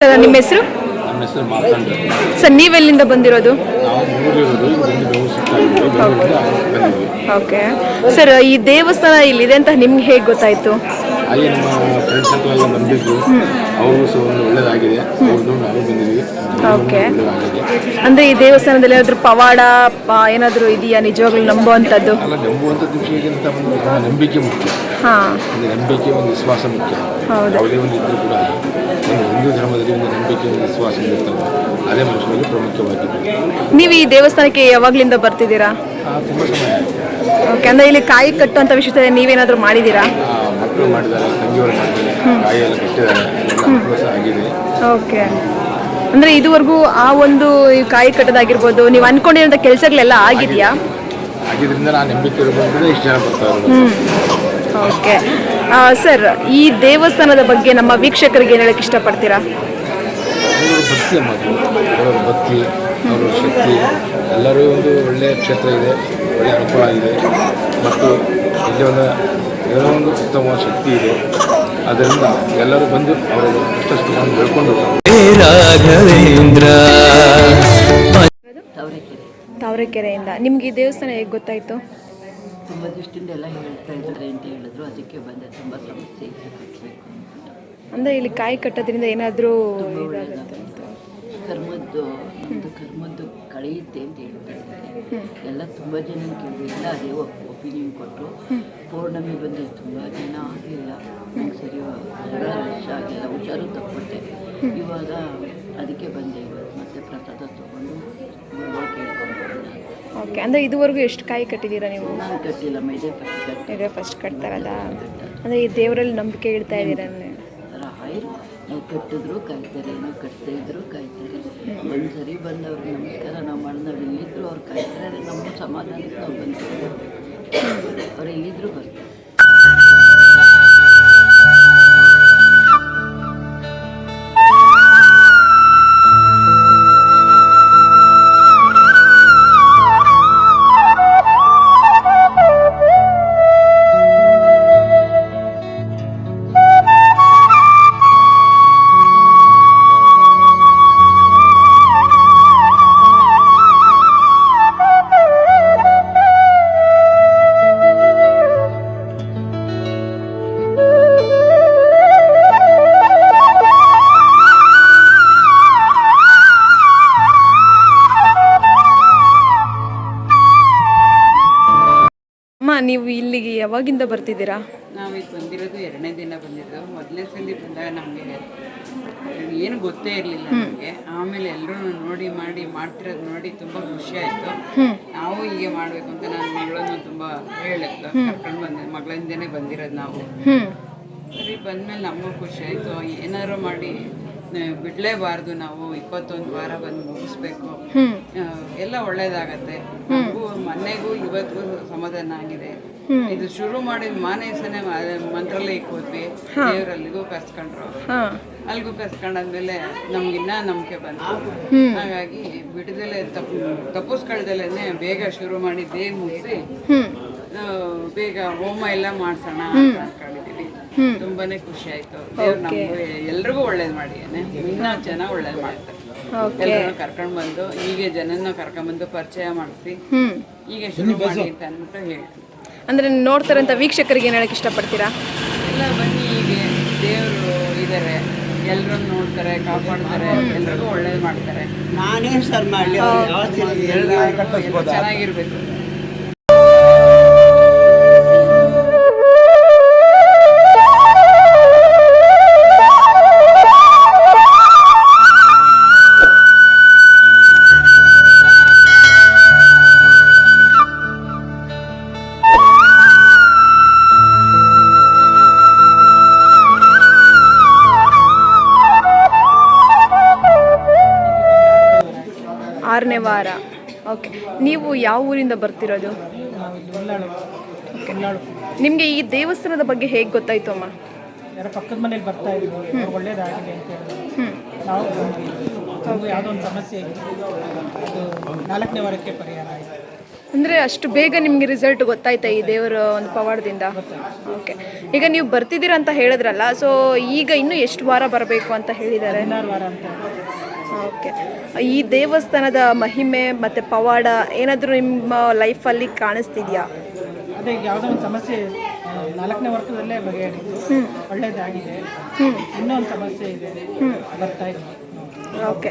Sir, ನಿಮ್ಮ ಹೆಸರು? ನಮ್ಮ ಹೆಸರು ಮಾರ್ಕಂಡ ಸರ್ ನೀವೆಲ್ಲಿಂದ ಬಂದಿರೋದು? ನಾವು ಮೂರಲಿರೋದು ಇಲ್ಲಿ ಓಕೆ. ಸರ್ ಈ ದೇವಸ್ಥಾನ ಇಲ್ಲಿದೆ ಅಂತ ನಿಮ್ಗೆ ಹೇಗೆ ಗೊತ್ತಾಯ್ತು? ಹಾಗೆ ನಮ್ಮ ಫ್ರೆಂಡ್ಸ್ ಎಲ್ಲ ಬಂದಿದ್ರು. ಅವ್ರಿಗೂ ಸಹ ಒಂದು ಒಳ್ಳೇದಾಗಿದೆ ಅವ್ರದ್ದು ನಾವು ಬಂದಿದ್ವಿ ಓಕೆ ಒಳ್ಳೇದಾಗಿದೆ. ಅಂದ್ರೆ ಈ ದೇವಸ್ಥಾನದಲ್ಲಿ ಏನಾದ್ರು ಪವಾಡ ಪ- ಏನಾದ್ರು ಇದೆಯಾ? ನಿಜವಾಗ್ಲೂ ನಂಬುವಂಥದ್ದು? ಅಲ್ಲ ನಂಬುವಂಥದ್ದು ವಿಷಯಕ್ಕಿಂತ ಒಂದು ನಂಬಿಕೆ ಮುಖ್ಯ. ಹಾ. ಒಂದು ನಂಬಿಕೆ ಒಂದು ವಿಶ್ವಾಸ ಮುಖ್ಯ. ಹೌದು. ಯಾವುದೇ ಒಂದು ಇದ್ರೂ ಕೂಡ ಒಂದು ಹಿಂದೂ ಧರ್ಮದಲ್ಲಿ ಒಂದು ನಂಬಿಕೆ ಒಂದು ವಿಶ್ವಾಸ ಇರ್ತವೆ ಅದೇ ಮನುಷ್ಯನಲ್ಲಿ ಪ್ರಮುಖವಾಗಿದೆ ನೀವು ಈ ದೇವಸ್ಥಾನಕ್ಕೆ ಯಾವಾಗ್ಲಿಂದ ಬರ್ತಿದ್ದೀರಾ? ಆ, ತುಂಬ ಸಮಯ ಓಕೆ ಅಂದ್ರೆ ಇಲ್ಲಿ ಕಾಯಿ ಕಟ್ಟುವಂತ ವಿಷಯ ನೀವೇನಾದ್ರೂ ಮಾಡಿದ್ದೀರಾ? ಆ, ಮಕ್ಕಳು ಮಾಡಿದ್ದಾರೆ ತಂಗಿಯವರು ಮಾಡಿದ್ದಾರೆ ಕಾಯಿ ಎಲ್ಲ ಕಟ್ಟಿದ್ದಾರೆ ಎಲ್ಲ ಆಗಿದೆ. ಓಕೆ ಅಂದ್ರೆ ಇದುವರೆಗೂ ಆ ಒಂದು ಈ ಕಾಯಿ ಕಟ್ಟದಾಗಿರ್ಬೋದು ನೀವು ಅನ್ಕೊಂಡಿರೋಂಥ ಕೆಲಸಗಳೆಲ್ಲ ಆಗಿದೆಯಾ? ಆಗಿದ್ರಿಂದ ನಾನು ನಂಬಿಕೆ ಇರ್ಬೋದು ಇಷ್ಟು ಜನ ಬರ್ತಾ ಓಕೆ ಸರ್ ಈ ದೇವಸ್ಥಾನದ ಬಗ್ಗೆ ನಮ್ಮ ವೀಕ್ಷಕರಿಗೆ ಏನು ಹೇಳಕ್ಕೆ ಇಷ್ಟಪಡ್ತೀರಾ? ಅವರ ಭಕ್ತಿ ಅವರ ಭಕ್ತಿ ಅವರ ಶಕ್ತಿ. ಎಲ್ಲರೂ ಒಂದು ಒಳ್ಳೆಯ ಕ್ಷೇತ್ರ ಇದೆ ಒಳ್ಳೆಯ ಅನುಕೂಲ ಇದೆ. ಮತ್ತು ಇಲ್ಲಿ ಒಂದು ಏನೋ ಒಂದು ಉತ್ತಮ ಶಕ್ತಿ ಇದೆ. ಅದರಿಂದ ಎಲ್ಲರೂ ಬಂದು ಅವರ ಕಷ್ಟವನ್ನು ಹೇಳ್ಕೊಂಡು ರಾಘವೇಂದ್ರ. ತಾವರೆಕೆರೆ. ತಾವರೆಕೆರೆಯಿಂದ. ನಿಮ್ಗೆ ಈ ದೇವಸ್ಥಾನ ಹೇಗೆ ಗೊತ್ತಾಯ್ತು? ತುಂಬ ದೃಷ್ಟಿಯಿಂದ ಎಲ್ಲ ಹೇಳ್ತಾ ಇದ್ದಾರೆ ಅಂತ ಹೇಳಿದ್ರು. ಅದಕ್ಕೆ ಬಂದೆ. ತುಂಬ ಸಮಸ್ಯೆ ಅಂದ್ರೆ ಇಲ್ಲಿ ಕಾಯಿ ಕಟ್ಟೋದ್ರಿಂದ ಏನಾದರೂ ಒಳ್ಳೆಯದಾಗುತ್ತೆ ಕರ್ಮದ್ದು ಒಂದು ಕರ್ಮದ್ದು ಕಳೆಯುತ್ತೆ ಅಂತ ಹೇಳ್ತಾ ಇದ್ದಾರೆ ಎಲ್ಲ ತುಂಬ ಜನ ಕೇಳಿದ್ರು ಎಲ್ಲ ಅದೇ ಒಪಿನಿಯನ್ ಕೊಟ್ಟರು ಪೌರ್ಣಮಿ ಬಂದರೆ ತುಂಬ ಜನ ಆಗಲಿಲ್ಲ. ಸರಿ ರಶ್ ಆಗಿಲ್ಲ ಹುಷಾರು ತಕ್ಕೊಟ್ಟೆ ಇವಾಗ ಅದಕ್ಕೆ ಬಂದೆ ಇವತ್ತು ಮತ್ತೆ ಪ್ರಸಾದ ತೊಗೊಂಡು ಓಕೆ. ಅಂದರೆ ಇದುವರೆಗೂ ಎಷ್ಟು ಕಾಯಿ ಕಟ್ಟಿದ್ದೀರಾ ನೀವು? ನಾನು ಕಟ್ಟಿಲ್ಲ. ಇದೇ ಫಸ್ಟ್ ಕಟ್ತಾರಲ್ಲ ಅಂದರೆ ಈ ದೇವರಲ್ಲಿ ನಂಬಿಕೆ ಇಡ್ತಾ ಇದ್ದೀರಾ ಕಟ್ಟಿದ್ರು, ಕಾಯ್ತಾರೆ, ಏನೋ ಕಟ್ಟದೇ ಇದ್ರು, ಕಾಯ್ತಾರೆ. ಒಂದು ಸರಿ ಬಂದವ್ರಿಗೆ ನಮಸ್ಕಾರ, ನಾವು ಮಾಡಿ ನಾವು ಎಲ್ಲಿದ್ರು ಅವ್ರು ಕಾಯ್ತಾರೆ ನಮ್ಮ ಸಮಾಧಾನಕ್ಕೆ ನಾವು ಬಂದಿದ್ದೀವಿ ಅವ್ರು ಇಲ್ಲಿದ್ರು ಬರ್ತಾರೆ. ನೀವು ಇಲ್ಲಿಗೆ ಯಾವಾಗಿಂದ ಬರ್ತಿದ್ದೀರಾ? ನಾವು ಇದು ಬಂದಿರೋದು ಎರಡನೇ ದಿನ ಬಂದಿರೋದು. ಮೊದಲನೇ ಸಲ ಬಂದಾಗ ನಮಗೆ ಏನು ಗೊತ್ತೇ ಇರಲಿಲ್ಲ ನಮಗೆ. ಆಮೇಲೆ ಎಲ್ಲರೂ ನೋಡಿ ಮಾಡಿ ಮಾಡ್ತಿರೋದು ನೋಡಿ ತುಂಬ ಖುಷಿ ಆಯಿತು. ನಾವು ಹೀಗೆ ಮಾಡಬೇಕು ಅಂತ ನನ್ನ ಮಗಳನ್ನು ತುಂಬ ಹೇಳಿದ್ಲು ಕರ್ಕೊಂಡು ಬಂದೆ. ಮಗಳಿಂದನೇ ಬಂದಿರೋದು ನಾವು. ಸರಿ ಬಂದಮೇಲೆ ನಮಗೂ ಖುಷಿ ಆಯಿತು. ಏನಾದ್ರು ಮಾಡಿ ಬಿಡ್ಲೇಬಾರ್ದು ನಾವು ಇಪ್ಪತ್ತೊಂದು ವಾರ ಬಂದು ಮುಗಿಸ್ಬೇಕು. ಎಲ್ಲ ಒಳ್ಳೇದಾಗತ್ತೆ. ನಮಗೂ ಮನೆಗೂ ಇವತ್ತಿಗೂ ಸಮಾಧಾನ ಆಗಿದೆ. ಇದು ಶುರು ಮಾಡಿದ ಮಾನೇಸನೆ ಮಂತ್ರಾಲಯಕ್ಕೆ ಹೋದ್ವಿ. ದೇವರಲ್ಲಿಗೂ ಕರ್ಸ್ಕೊಂಡ್ರು. ಅಲ್ಲಿಗೂ ಕರ್ಸ್ಕೊಂಡಾದ್ಮೇಲೆ ನಮ್ಗಿನ್ನ ನಂಬಿಕೆ ಬಂತು. ಹಾಗಾಗಿ ಬಿಡದಲೆ ತಪ್ಪು ತಪ್ಪಿಸ್ಕೊಳ್ದಲೇ ಬೇಗ ಶುರು ಮಾಡಿ ದೇವ್ ಮುಗಿಸಿ ಬೇಗ ಹೋಮ ಎಲ್ಲ ಮಾಡ್ಸೋಣ ಅಂತ ಅನ್ಕೊಂಡಿದೀವಿ. ತುಂಬಾನೇ ಖುಷಿ ಆಯ್ತು. ದೇವ್ರು ನಮ್ಗೆ ಎಲ್ರಿಗೂ ಒಳ್ಳೇದ್ ಮಾಡಿ ಇನ್ನೂ ಚೆನ್ನಾಗಿ ಒಳ್ಳೇದ್ ಮಾಡ್ತಾರೆ. ಎಲ್ಲರನ್ನು ಕರ್ಕೊಂಡ್ ಬಂದು ಹೀಗೆ ಜನನ ಕರ್ಕೊಂಡ್ ಬಂದು ಪರಿಚಯ ಮಾಡಿಸಿ ಹ್ಮ್. ಹೀಗೆ ಶುರು ಮಾಡಿ ಅಂತ ಅಂದ್ಬಿಟ್ಟು ಹೇಳಿ. ಅಂದ್ರೆ ನೋಡ್ತಾರಂತ ವೀಕ್ಷಕರಿಗೆ ಹೇಳಕ್ ಇಷ್ಟ ಇಷ್ಟಪಡ್ತೀರಾ? ಎಲ್ಲ ಬನ್ನಿ ಹೀಗೆ. ದೇವರು ಇದಾರೆ ಎಲ್ರನ್ನ ನೋಡ್ತಾರೆ ಕಾಪಾಡ್ತಾರೆ ಎಲ್ರಿಗೂ ಒಳ್ಳೇದ್ ಮಾಡ್ತಾರೆ. ನಾನೇ ಸರ್ ಮಾಡಿ ಎಲ್ಲರೂ ಚೆನ್ನಾಗಿರ್ಬೇಕು. ವಾರ ಓಕೆ. ನೀವು ಯಾವ ಊರಿಂದ ಬರ್ತಿರೋದು? ನಿಮಗೆ ಈ ದೇವಸ್ಥಾನದ ಬಗ್ಗೆ ಹೇಗೆ ಗೊತ್ತಾಯ್ತು ಅಮ್ಮ? ಯಾರೋ ಪಕ್ಕದ ಮನೇಲಿ ಬರ್ತಾ ಇದ್ರು. ಅವ್ರಿಗೆ ಒಳ್ಳೇದಾಗಿದೆ ಅಂತ ನಾವು ಯಾವುದೋ ಒಂದು ಸಮಸ್ಯೆ ಇತ್ತು. ಅದು ನಾಲ್ಕನೇ ವಾರಕ್ಕೆ ಪರಿಹಾರ ಆಯಿತು. ಅಂದರೆ ಅಷ್ಟು ಬೇಗ ನಿಮಗೆ ರಿಸಲ್ಟ್ ಗೊತ್ತಾಯ್ತಾ ಈ ದೇವರ ಒಂದು ಪವಾಡದಿಂದ? ಓಕೆ. ಈಗ ನೀವು ಬರ್ತಿದ್ದೀರಾ ಅಂತ ಹೇಳಿದ್ರಲ್ಲ ಸೊ ಈಗ ಇನ್ನೂ ಎಷ್ಟು ವಾರ ಬರಬೇಕು ಅಂತ ಹೇಳಿದ್ದಾರೆ? ಹದಿನಾರು ವಾರ ಅಂತ. ಓಕೆ. ಈ ದೇವಸ್ಥಾನದ ಮಹಿಮೆ ಮತ್ತು ಪವಾಡ ಏನಾದರೂ ನಿಮ್ಮ ಲೈಫಲ್ಲಿ ಕಾಣಿಸ್ತಿದೆಯಾ? ಅದೇ ಯಾವುದೋ ಒಂದು ಸಮಸ್ಯೆ ನಾಲ್ಕನೇ ವರ್ಷದಲ್ಲೇ ಬಗೆಹರಿತು. ಒಳ್ಳೇದಾಗಿದೆ. ಇನ್ನೊಂದು ಸಮಸ್ಯೆ ಇದೆ. ಬರ್ತಾ ಇದೆ. ಓಕೆ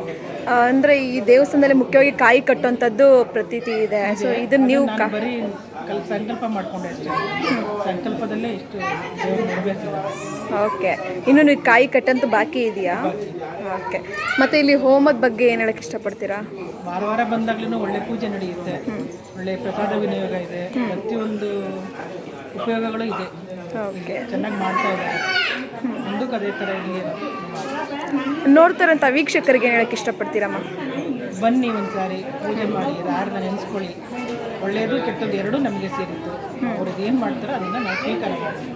ಅಂದರೆ ಈ ದೇವಸ್ಥಾನದಲ್ಲಿ ಮುಖ್ಯವಾಗಿ ಕಾಯಿ ಕಟ್ಟುವಂಥದ್ದು ಪ್ರತೀತಿ ಇದೆ. ಸೊ ಇದನ್ನು ನೀವು ಕಾ ಬರೀ ಕಲ್ ಸಂಕಲ್ಪ ಮಾಡ್ಕೊಂಡೆ ಅಷ್ಟೇ. ಸಂಕಲ್ಪದಲ್ಲೇ ಇಷ್ಟು ದೇವ್ರು ಓಕೆ ಇನ್ನು ನೀವು ಕಾಯಿ ಕಟ್ಟಂತೂ ಬಾಕಿ ಇದೆಯಾ? ಓಕೆ ಮತ್ತು ಇಲ್ಲಿ ಹೋಮದ ಬಗ್ಗೆ ಏನು ಹೇಳಕ್ಕೆ ಇಷ್ಟಪಡ್ತೀರಾ? ವಾರ ವಾರ ಬಂದಾಗ್ಲೂ ಒಳ್ಳೆ ಪೂಜೆ ನಡೆಯುತ್ತೆ. ಒಳ್ಳೆ ಪ್ರಸಾದ ವಿನಿಯೋಗ ಇದೆ. ಪ್ರತಿಯೊಂದು ಉಪಯೋಗಗಳು ಇದೆ. ಓಕೆ ಚೆನ್ನಾಗಿ ಮಾಡ್ತಾ ಇದ್ದಾರೆ. ಮುಂದಕ್ಕೆ ಅದೇ ಥರ ಇರಲಿ ನೋಡ್ತಾರಂಥ ವೀಕ್ಷಕರಿಗೆ ಏನು ಹೇಳಕ್ಕೆ ಇಷ್ಟಪಡ್ತೀರಮ್ಮ? ಬನ್ನಿ ಒಂದ್ಸಾರಿ ಪೂಜೆ ಮಾಡಿ ಯಾರನ್ನ ನೆನೆಸ್ಕೊಳ್ಳಿ. ಒಳ್ಳೆಯದು ಕೆಟ್ಟದ್ದು ಎರಡೂ ನಮಗೆ ಸೇರಿತ್ತು ಅವ್ರಿಗೆ ಏನು ಮಾಡ್ತಾರೋ ಅದನ್ನು ನಾವು ಸ್ವೀಕಾರ ಮಾಡ್ತೀವಿ.